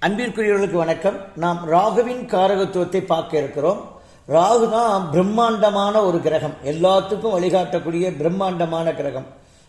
அன்பிற்குரியவர்களுக்கு வணக்கம். நாம் ராகுவின் காரகத்துவத்தை பார்க்க இருக்கிறோம். ராகு தான் பிரம்மாண்டமான ஒரு கிரகம். எல்லாத்துக்கும் வழிகாட்டக்கூடிய பிரம்மாண்டமான கிரகம்.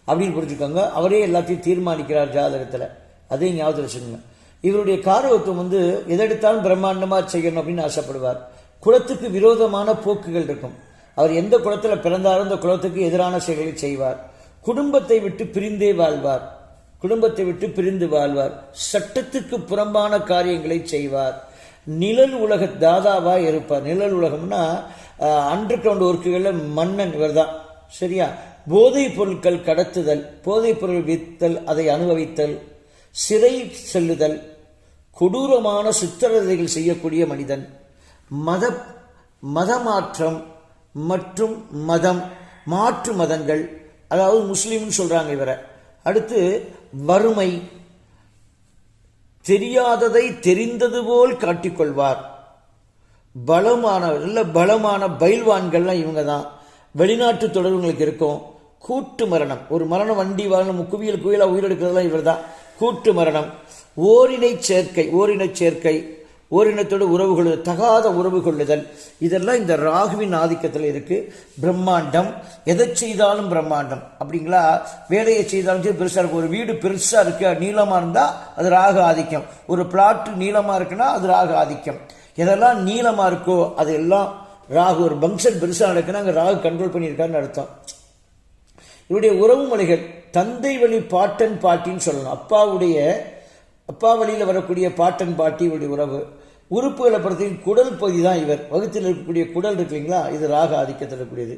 அப்படின்னு புரிஞ்சுக்கோங்க. அவரே எல்லாத்தையும் தீர்மானிக்கிறார் ஜாதகத்தில். அதையும் ஞாபகத்தில் வச்சுக்கோங்க. இவருடைய காரகத்துவம் வந்து எதெடுத்தாலும் பிரம்மாண்டமாக செய்யணும் அப்படின்னு ஆசைப்படுவார். குலத்துக்கு விரோதமான போக்குகள் இருக்கும். அவர் எந்த குலத்துல பிறந்தாரோ அந்த குலத்துக்கு எதிரான செயல்களை செய்வார். குடும்பத்தை விட்டு பிரிந்தே வாழ்வார். குடும்பத்தை விட்டு பிரிந்து வாழ்வார். சட்டத்துக்கு புறம்பான காரியங்களை செய்வார். நிழல் உலக தாதாவாக இருப்பார். நிழல் உலகம்னா அண்டர் கிரவுண்ட் ஒர்க்குகளில் மன்னன் இவர்தான். சரியா? போதைப் பொருட்கள் கடத்துதல் போதைப் பொருள் வித்தல் அதை அனுபவித்தல் சிறை செல்லுதல் கொடூரமான சித்திரதைகள் செய்யக்கூடிய மனிதன். மத மதமாற்றம் மற்றும் மதம் மாற்று மதங்கள் அதாவது முஸ்லீம்னு சொல்றாங்க இவரை. அடுத்து வறுமை. தெரியாததை தெரிந்தது போல் காட்டிக்கொள்வார். பலமான நல்ல பலமான பயில்வான்கள்லாம் இவங்க தான் வெளிநாட்டு தொடர்புகளுக்கு இருக்கும். கூட்டு மரணம். ஒரு மரணம் வண்டி வாகனம் குவியல் குவியலாக உயிரெடுக்கிறதுலாம் இவர் தான் கூட்டு மரணம். ஓரினை சேர்க்கை ஓரினை சேர்க்கை. ஓரினத்தோடு உறவு கொள்ளுதல் தகாத உறவு கொள்ளுதல் இதெல்லாம் இந்த ராகுவின் ஆதிக்கத்தில் இருக்குது பிரம்மாண்டம். எதை செய்தாலும் பிரம்மாண்டம். அப்படிங்களா? வேலையை செய்தாலும் சரி பெருசாக இருக்கும். ஒரு வீடு பெருசாக இருக்குது நீளமாக இருந்தால் அது ராகு ஆதிக்கம். ஒரு பிளாட்டு நீளமாக இருக்குன்னா அது ராகு ஆதிக்கம். எதெல்லாம் நீளமாக இருக்கோ அது எல்லாம் ராகு ஒரு பங்கன் பெருசாக நடக்குன்னா அங்கே ராகு கண்ட்ரோல் பண்ணியிருக்காருன்னு அர்த்தம். இவருடைய உறவு மொழிகள் தந்தை வழி பாட்டன் பாட்டின்னு சொல்லணும். அப்பாவுடைய அப்பா வழியில் வரக்கூடிய பாட்டன் பாட்டி இவருடைய உறவு. உறுப்புகளை பொறுத்தையும் குடல் பகுதி தான் இவர். வகுத்தில் இருக்கக்கூடிய குடல் இருக்கு இல்லைங்களா? இது ராக ஆதிக்கத்தில் இருக்கக்கூடியது.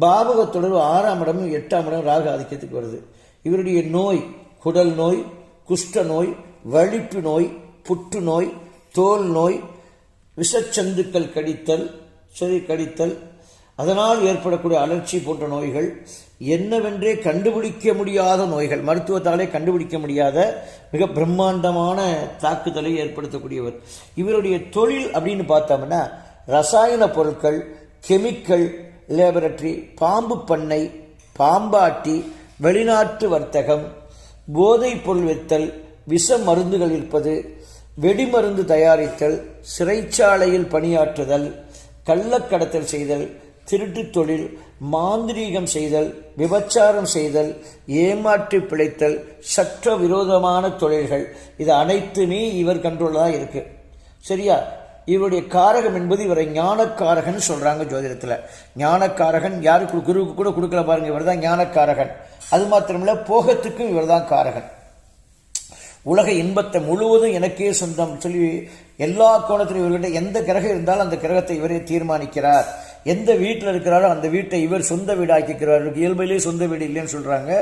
பாபக தொடர்பு ஆறாம் இடமும் எட்டாம் இடம் ராக ஆதிக்கத்துக்கு வருது. இவருடைய நோய் குடல் நோய் குஷ்ட நோய் வலிப்பு நோய் புற்று நோய் தோல் நோய் விஷச்சந்துக்கள் கடித்தல் சரி கடித்தல் அதனால் ஏற்படக்கூடிய அலர்ச்சி போன்ற நோய்கள் என்னவென்றே கண்டுபிடிக்க முடியாத நோய்கள் மருத்துவத்தாலே கண்டுபிடிக்க முடியாத மிக பிரம்மாண்டமான தாக்குதலை ஏற்படுத்தக்கூடியவர். இவருடைய தொழில் அப்படின்னு பார்த்தோம்னா ரசாயன பொருட்கள் கெமிக்கல் லேபரட்டரி பாம்பு பண்ணை பாம்பாட்டி வெளிநாட்டு வர்த்தகம் போதைப் பொருள் வித்தல் விஷ மருந்துகள் விற்பது வெடிமருந்து தயாரித்தல் சிறைச்சாலையில் பணியாற்றுதல் கள்ளக்கடத்தல் செய்தல் திருட்டு தொழில் மாந்திரீகம் செய்தல் விபச்சாரம் செய்தல் ஏமாற்றி பிழைத்தல் சற்ற விரோதமான தொழில்கள் இது அனைத்துமே இவர் கண்ட்ரோலாக இருக்கு. சரியா? இவருடைய காரகம் என்பது இவரை ஞானக்காரகன் சொல்றாங்க ஜோதிடத்தில். ஞானக்காரகன் யாருக்கு குருவுக்கு கூட கொடுக்கல பாருங்க இவர் தான் ஞானக்காரகன். அது மாத்திரமில்ல போகத்துக்கும் இவர் தான் காரகன். உலக இன்பத்தை முழுவதும் எனக்கே சொந்தம் சொல்லி எல்லா கோணத்திலும் இவர்கிட்ட எந்த கிரகம் இருந்தாலும் அந்த கிரகத்தை இவரே தீர்மானிக்கிறார். எந்த வீட்டில் இருக்கிறாரோ அந்த வீட்டை இவர் சொந்த வீடாக்கிக்கிறார். இயல்பிலேயே சொந்த வீடு இல்லைன்னு சொல்கிறாங்க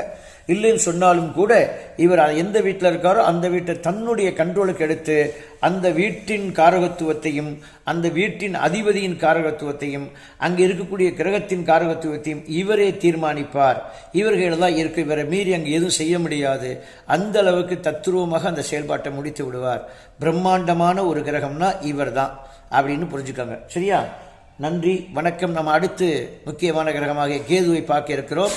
இல்லைன்னு சொன்னாலும் கூட இவர் எந்த வீட்டில் இருக்காரோ அந்த வீட்டை தன்னுடைய கண்ட்ரோலுக்கு எடுத்து அந்த வீட்டின் காரகத்துவத்தையும் அந்த வீட்டின் அதிபதியின் காரகத்துவத்தையும் அங்கே இருக்கக்கூடிய கிரகத்தின் காரகத்துவத்தையும் இவரே தீர்மானிப்பார். இவர்கள் தான் இருக்கு இவரை மீறி அங்கே எதுவும் செய்ய முடியாது. அந்த அளவுக்கு தத்துருவமாக அந்த செயல்பாட்டை முடித்து விடுவார். பிரம்மாண்டமான ஒரு கிரகம்னா இவர் தான் அப்படின்னு புரிஞ்சுக்கோங்க. சரியா? நன்றி வணக்கம். நம்ம அடுத்து முக்கியமான கிரகமாக கேதுவை பார்க்க இருக்கிறோம்.